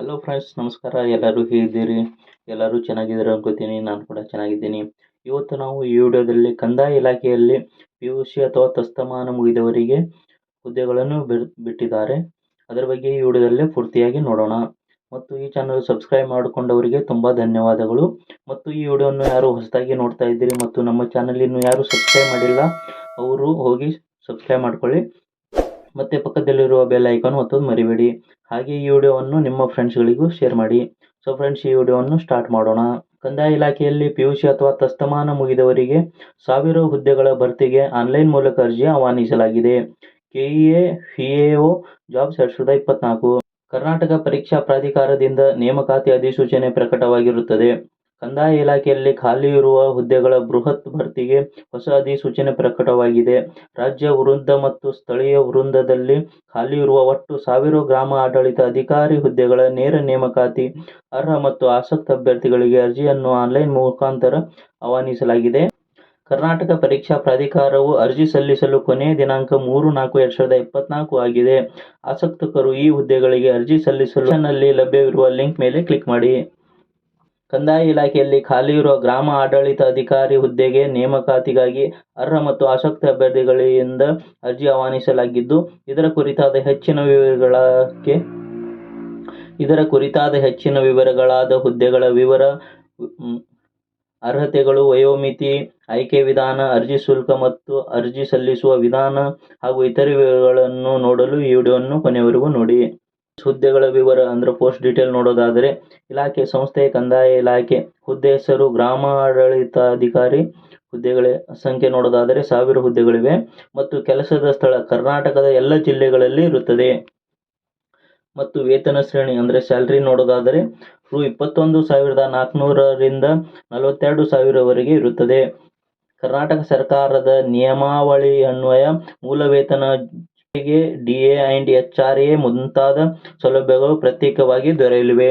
Hello friends ನಮಸ್ಕಾರ. ಎಲ್ಲರೂ ಹೇಗಿದ್ದೀರಿ? ಎಲ್ಲರೂ ಚೆನ್ನಾಗಿದ್ದೀರ ಅನ್ಕೋತೀನಿ. ನಾನು ಕೂಡ ಚೆನ್ನಾಗಿದ್ದೀನಿ. ಇವತ್ತು ನಾವು ಈ ವಿಡಿಯೋದಲ್ಲಿ ಕಂದಾಯ ಇಲಾಖೆಯಲ್ಲಿ ಪಿ ಯು ಸಿ ಅಥವಾ ತಸ್ತಮಾನ ಮುಗಿದವರಿಗೆ ಹುದ್ದೆಗಳನ್ನು ಬಿಟ್ಟಿದ್ದಾರೆ. ಅದರ ಬಗ್ಗೆ ಈ ವಿಡಿಯೋದಲ್ಲಿ ಪೂರ್ತಿಯಾಗಿ ನೋಡೋಣ. ಮತ್ತು ಈ ಚಾನಲ್ ಸಬ್ಸ್ಕ್ರೈಬ್ ಮಾಡಿಕೊಂಡವರಿಗೆ ತುಂಬ ಧನ್ಯವಾದಗಳು. ಮತ್ತು ಈ ವಿಡಿಯೋವನ್ನು ಯಾರು ಹೊಸದಾಗಿ ನೋಡ್ತಾ ಇದ್ದೀರಿ ಮತ್ತು ನಮ್ಮ ಚಾನಲ್ ಇನ್ನು ಯಾರು ಸಬ್ಸ್ಕ್ರೈಬ್ ಮಾಡಿಲ್ಲ, ಅವರು ಹೋಗಿ ಸಬ್ಸ್ಕ್ರೈಬ್ ಮಾಡ್ಕೊಳ್ಳಿ. ಮತ್ತು ಪಕ್ಕದಲ್ಲಿರುವ ಬೆಲ್ ಐಕಾನ್ ಒತ್ತೋದು ಮರಿಬೇಡಿ. ಹಾಗೆ ಈ ವಿಡಿಯೋವನ್ನು ನಿಮ್ಮ ಫ್ರೆಂಡ್ಸ್ಗಳಿಗೂ ಶೇರ್ ಮಾಡಿ. ಸೊ ಫ್ರೆಂಡ್ಸ್ ಈ ವಿಡಿಯೋವನ್ನು ಸ್ಟಾರ್ಟ್ ಮಾಡೋಣ. ಕಂದಾಯ ಇಲಾಖೆಯಲ್ಲಿ ಪಿ ಯು ಸಿ ಅಥವಾ ತಸ್ತಮಾನ ಮುಗಿದವರಿಗೆ ಸಾವಿರ ಹುದ್ದೆಗಳ ಭರ್ತಿಗೆ ಆನ್ಲೈನ್ ಮೂಲಕ ಅರ್ಜಿ ಆಹ್ವಾನಿಸಲಾಗಿದೆ. ಕೆಇಎ ಒ ಜಾಬ್ಸ್ ಎರಡು ಸಾವಿರದ ಇಪ್ಪತ್ನಾಲ್ಕು. ಕರ್ನಾಟಕ ಪರೀಕ್ಷಾ ಪ್ರಾಧಿಕಾರದಿಂದ ನೇಮಕಾತಿ ಅಧಿಸೂಚನೆ ಪ್ರಕಟವಾಗಿರುತ್ತದೆ. ಕಂದಾಯ ಇಲಾಖೆಯಲ್ಲಿ ಖಾಲಿ ಇರುವ ಹುದ್ದೆಗಳ ಬೃಹತ್ ಭರ್ತಿಗೆ ಹೊಸ ಅಧಿಸೂಚನೆ ಪ್ರಕಟವಾಗಿದೆ. ರಾಜ್ಯ ವೃಂದ ಮತ್ತು ಸ್ಥಳೀಯ ವೃಂದದಲ್ಲಿ ಖಾಲಿ ಇರುವ ಒಟ್ಟು ಸಾವಿರ ಗ್ರಾಮ ಆಡಳಿತ ಅಧಿಕಾರಿ ಹುದ್ದೆಗಳ ನೇರ ನೇಮಕಾತಿ, ಅರ್ಹ ಮತ್ತು ಆಸಕ್ತ ಅಭ್ಯರ್ಥಿಗಳಿಗೆ ಅರ್ಜಿಯನ್ನು ಆನ್ಲೈನ್ ಮುಖಾಂತರ ಆಹ್ವಾನಿಸಲಾಗಿದೆ. ಕರ್ನಾಟಕ ಪರೀಕ್ಷಾ ಪ್ರಾಧಿಕಾರವು ಅರ್ಜಿ ಸಲ್ಲಿಸಲು ಕೊನೆಯ ದಿನಾಂಕ ಮೂರು ನಾಲ್ಕು ಎರಡು ಸಾವಿರದ ಇಪ್ಪತ್ನಾಲ್ಕು ಆಗಿದೆ. ಆಸಕ್ತರು ಈ ಹುದ್ದೆಗಳಿಗೆ ಅರ್ಜಿ ಸಲ್ಲಿಸಲು ಲಭ್ಯವಿರುವ ಲಿಂಕ್ ಮೇಲೆ ಕ್ಲಿಕ್ ಮಾಡಿ. ಕಂದಾಯ ಇಲಾಖೆಯಲ್ಲಿ ಖಾಲಿ ಇರುವ ಗ್ರಾಮ ಆಡಳಿತ ಅಧಿಕಾರಿ ಹುದ್ದೆಗೆ ನೇಮಕಾತಿಗಾಗಿ ಅರ್ಹ ಮತ್ತು ಆಸಕ್ತ ಅಭ್ಯರ್ಥಿಗಳಿಂದ ಅರ್ಜಿ ಆಹ್ವಾನಿಸಲಾಗಿದ್ದು, ಇದರ ಕುರಿತಾದ ಹೆಚ್ಚಿನ ವಿವರಗಳಕ್ಕೆ ಇದರ ಕುರಿತಾದ ಹೆಚ್ಚಿನ ವಿವರಗಳಾದ ಹುದ್ದೆಗಳ ವಿವರ ಅರ್ಹತೆಗಳು, ವಯೋಮಿತಿ, ಆಯ್ಕೆ ವಿಧಾನ, ಅರ್ಜಿ ಶುಲ್ಕ ಮತ್ತು ಅರ್ಜಿ ಸಲ್ಲಿಸುವ ವಿಧಾನ ಹಾಗೂ ಇತರೆ ವಿವರಗಳನ್ನು ನೋಡಲು ಈ ವಿಡಿಯೋವನ್ನು ಕೊನೆಯವರೆಗೂ ನೋಡಿ. ಹುದ್ದೆಗಳ ವಿವರ ಅಂದ್ರೆ ಪೋಸ್ಟ್ ಡೀಟೇಲ್ ನೋಡೋದಾದರೆ ಇಲಾಖೆ, ಸಂಸ್ಥೆ, ಕಂದಾಯ ಇಲಾಖೆ, ಹುದ್ದೆ ಹೆಸರು ಗ್ರಾಮ ಆಡಳಿತಾಧಿಕಾರಿ ಹುದ್ದೆಗಳ ಸಂಖ್ಯೆ ನೋಡೋದಾದರೆ ಸಾವಿರ ಹುದ್ದೆಗಳಿವೆ ಮತ್ತು ಕೆಲಸದ ಸ್ಥಳ ಕರ್ನಾಟಕದ ಎಲ್ಲ ಜಿಲ್ಲೆಗಳಲ್ಲಿ ಇರುತ್ತದೆ. ಮತ್ತು ವೇತನ ಶ್ರೇಣಿ ಅಂದರೆ ಸ್ಯಾಲ್ರಿ ನೋಡೋದಾದರೆ ರು ಇಪ್ಪತ್ತೊಂದು ಸಾವಿರದ ನಾಲ್ಕುನೂರರಿಂದ ನಲವತ್ತೆರಡು ಸಾವಿರವರೆಗೆ ಇರುತ್ತದೆ. ಕರ್ನಾಟಕ ಸರ್ಕಾರದ ನಿಯಮಾವಳಿ ಅನ್ವಯ ಮೂಲ ವೇತನ ಜೊತೆಗೆ ಡಿಎ ಆರ್ ಎ ಮುಂತಾದ ಸೌಲಭ್ಯಗಳು ಪ್ರತ್ಯೇಕವಾಗಿ ದೊರೆಯಲಿವೆ.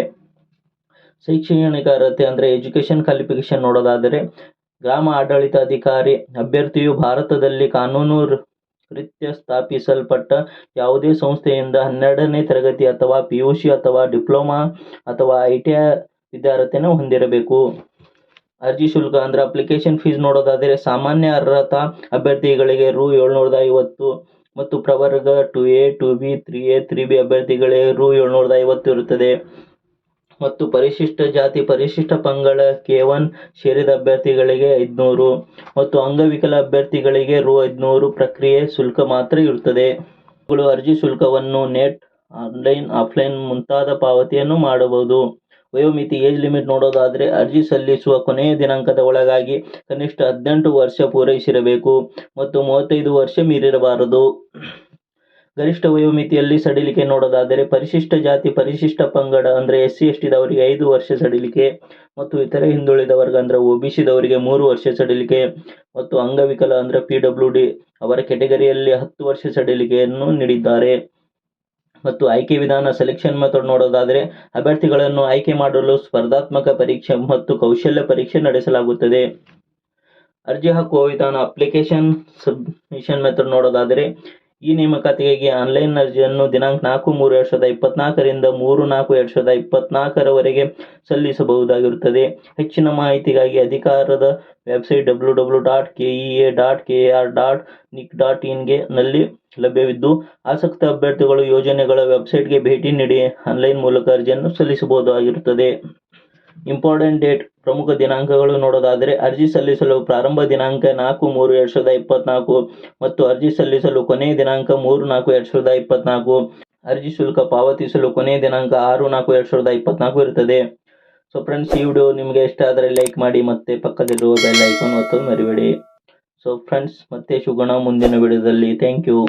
ಶೈಕ್ಷಣಿಕ ಅರ್ಹತೆ ಅಂದರೆ ಎಜುಕೇಷನ್ ಕ್ವಾಲಿಫಿಕೇಷನ್ ನೋಡೋದಾದರೆ ಗ್ರಾಮ ಆಡಳಿತಾಧಿಕಾರಿ ಅಭ್ಯರ್ಥಿಯು ಭಾರತದಲ್ಲಿ ಕಾನೂನು ರೀತ್ಯ ಸ್ಥಾಪಿಸಲ್ಪಟ್ಟ ಯಾವುದೇ ಸಂಸ್ಥೆಯಿಂದ ಹನ್ನೆರಡನೇ ತರಗತಿ ಅಥವಾ ಪಿ ಯು ಸಿ ಅಥವಾ ಡಿಪ್ಲೊಮಾ ಅಥವಾ ಐ ಟಿ ಐ ವಿದ್ಯಾರ್ಹತೆಯನ್ನು ಹೊಂದಿರಬೇಕು. ಅರ್ಜಿ ಶುಲ್ಕ ಅಂದರೆ ಅಪ್ಲಿಕೇಶನ್ ಫೀಸ್ ನೋಡೋದಾದರೆ ಸಾಮಾನ್ಯ ಅರ್ಹತಾ ಅಭ್ಯರ್ಥಿಗಳಿಗೆ ರು ಏಳ್ನೂರದ ಐವತ್ತು ಮತ್ತು ಪ್ರವರ್ಗ two A two B three A three B ಅಭ್ಯರ್ಥಿಗಳಿಗೆ ರು ಏಳ್ನೂರದ ಐವತ್ತು ಇರುತ್ತದೆ. ಮತ್ತು ಪರಿಶಿಷ್ಟ ಜಾತಿ, ಪರಿಶಿಷ್ಟ ಪಂಗಡ ಕೆ ಒನ್ ಸೇರಿದ ಅಭ್ಯರ್ಥಿಗಳಿಗೆ ಐದುನೂರು ಮತ್ತು ಅಂಗವಿಕಲ ಅಭ್ಯರ್ಥಿಗಳಿಗೆ ರು ಐದುನೂರು ಪ್ರಕ್ರಿಯೆ ಶುಲ್ಕ ಮಾತ್ರ ಇರುತ್ತದೆ. ಅರ್ಜಿ ಶುಲ್ಕವನ್ನು ನೆಟ್ ಆನ್ಲೈನ್ ಆಫ್ಲೈನ್ ಮುಂತಾದ ಪಾವತಿಯನ್ನು ಮಾಡಬಹುದು. ವಯೋಮಿತಿ ಏಜ್ ಲಿಮಿಟ್ ನೋಡೋದಾದರೆ ಅರ್ಜಿ ಸಲ್ಲಿಸುವ ಕೊನೆಯ ದಿನಾಂಕದ ಒಳಗಾಗಿ ಕನಿಷ್ಠ ಹದಿನೆಂಟು ವರ್ಷ ಪೂರೈಸಿರಬೇಕು ಮತ್ತು ಮೂವತ್ತೈದು ವರ್ಷ ಮೀರಿರಬಾರದು. ಗರಿಷ್ಠ ವಯೋಮಿತಿಯಲ್ಲಿ ಸಡಿಲಿಕೆ ನೋಡೋದಾದರೆ ಪರಿಶಿಷ್ಟ ಜಾತಿ, ಪರಿಶಿಷ್ಟ ಪಂಗಡ ಅಂದರೆ ಎಸ್ ಸಿ ಎಸ್ ಟಿದವರಿಗೆ ಐದು ವರ್ಷ ಸಡಿಲಿಕೆ ಮತ್ತು ಇತರೆ ಹಿಂದುಳಿದ ವರ್ಗ ಅಂದರೆ ಒ ಬಿ ಸಿದವರಿಗೆ ಮೂರು ವರ್ಷ ಸಡಿಲಿಕೆ ಮತ್ತು ಅಂಗವಿಕಲ ಅಂದರೆ ಪಿ ಡಬ್ಲ್ಯೂ ಡಿ ಅವರ ಕೆಟಗರಿಯಲ್ಲಿ ಹತ್ತು ವರ್ಷ ಸಡಿಲಿಕೆಯನ್ನು ನೀಡಿದ್ದಾರೆ. ಮತ್ತು ಆಯ್ಕೆ ವಿಧಾನ ಸೆಲೆಕ್ಷನ್ ಮೆಥಡ್ ನೋಡೋದಾದರೆ, ಅಭ್ಯರ್ಥಿಗಳನ್ನು ಆಯ್ಕೆ ಮಾಡಲು ಸ್ಪರ್ಧಾತ್ಮಕ ಪರೀಕ್ಷೆ ಮತ್ತು ಕೌಶಲ್ಯ ಪರೀಕ್ಷೆ ನಡೆಸಲಾಗುತ್ತದೆ. ಅರ್ಜಿ ಹಾಕುವ ವಿಧಾನ ಅಪ್ಲಿಕೇಶನ್ ಸಬ್ಮಿಷನ್ ಮೆಥಡ್ ನೋಡೋದಾದರೆ ಈ ನೇಮಕಾತಿಗಾಗಿ ಆನ್ಲೈನ್ ಅರ್ಜಿಯನ್ನು ದಿನಾಂಕ ನಾಲ್ಕು ಮೂರು ಎರಡು ಸಾವಿರದ ಇಪ್ಪತ್ನಾಲ್ಕರಿಂದ ಮೂರು ನಾಲ್ಕು ಎರಡು ಸಾವಿರದ ಇಪ್ಪತ್ನಾಲ್ಕರವರೆಗೆ ಸಲ್ಲಿಸಬಹುದಾಗಿರುತ್ತದೆ. ಹೆಚ್ಚಿನ ಮಾಹಿತಿಗಾಗಿ ಅಧಿಕಾರದ website W W dot K E A dot K R dot nic dot ಇನ್ಗೆ ನಲ್ಲಿ ಲಭ್ಯವಿದ್ದು, ಆಸಕ್ತ ಅಭ್ಯರ್ಥಿಗಳು ಯೋಜನೆಗಳ ವೆಬ್ಸೈಟ್ಗೆ ಭೇಟಿ ನೀಡಿ ಆನ್ಲೈನ್ ಮೂಲಕ ಅರ್ಜಿಯನ್ನು ಸಲ್ಲಿಸಬಹುದಾಗಿರುತ್ತದೆ. ಇಂಪಾರ್ಟೆಂಟ್ ಡೇಟ್ ಪ್ರಮುಖ ದಿನಾಂಕಗಳು ನೋಡೋದಾದರೆ ಅರ್ಜಿ ಸಲ್ಲಿಸಲು ಪ್ರಾರಂಭ ದಿನಾಂಕ ನಾಲ್ಕು ಮೂರು ಎರಡು ಸಾವಿರದ ಇಪ್ಪತ್ನಾಲ್ಕು ಮತ್ತು ಅರ್ಜಿ ಸಲ್ಲಿಸಲು ಕೊನೆಯ ದಿನಾಂಕ ಮೂರು ನಾಲ್ಕು ಎರಡು ಸಾವಿರದ ಇಪ್ಪತ್ನಾಲ್ಕು. ಅರ್ಜಿ ಶುಲ್ಕ ಪಾವತಿಸಲು ಕೊನೆಯ ದಿನಾಂಕ ಆರು ನಾಲ್ಕು ಎರಡು ಸಾವಿರದ ಇಪ್ಪತ್ನಾಲ್ಕು ಇರುತ್ತದೆ. ಸೊ ಫ್ರೆಂಡ್ಸ್ ಈ ವಿಡಿಯೋ ನಿಮಗೆ ಇಷ್ಟ ಆದರೆ ಲೈಕ್ ಮಾಡಿ ಮತ್ತೆ ಪಕ್ಕದಲ್ಲಿರುವ ಬೆಲ್ ಐಕಾನ್ ಒತ್ತಲು ಮರಿಬೇಡಿ. ಸೊ ಫ್ರೆಂಡ್ಸ್ ಮತ್ತೆ ಸಿಗೋಣ ಮುಂದಿನ ವಿಡಿಯೋದಲ್ಲಿ ಥ್ಯಾಂಕ್ ಯು